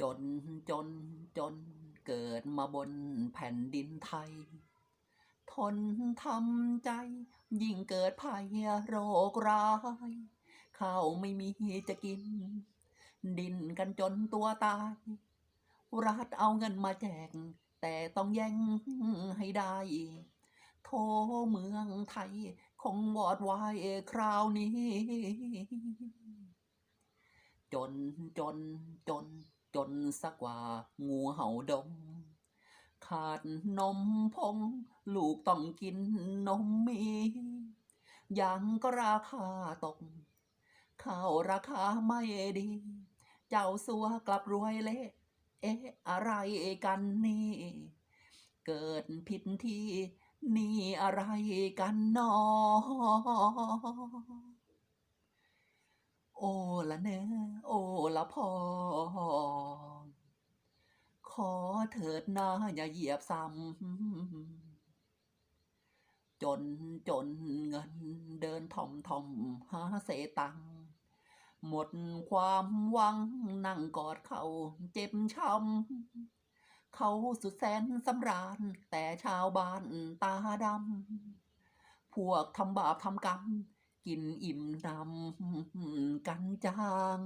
จนจนจนเกิดมาบนแผ่นดินไทย ทนทำใจ ยิ่งเกิดภัยโรคร้ายข้าวไม่มีจะกิน ดินกันจนตัวตาย รัฐเอาเงินมาแจก แต่ต้องแย่งให้ได้ โทเมืองไทย คงวอดวายคราวนี้ จนจนจน จนสักว่างูเห่าดงขาดนมพง ลูกต้องกินนมมีอยังก็ราคาตก ข้าวราคาไม่ดี เจ้าสัวกลับรวยเละ เอ๊ะ อะไรกันนี่ เกิดผิดที่ นี่อะไรกันนอ โอ้ละเนอโอ้ละพอ ขอเถิดนาอย่าเหยียบซ้ำ จนจนเงินเดินท่อมท่อมหาเศษตัง หมดความหวังนั่งกอดเขาเจ็บช้ำ เขาสุดแสนสำราญแต่ชาวบ้านตาดำ พวกทำบาปทำกรรม กินอิ่มดำกันจัง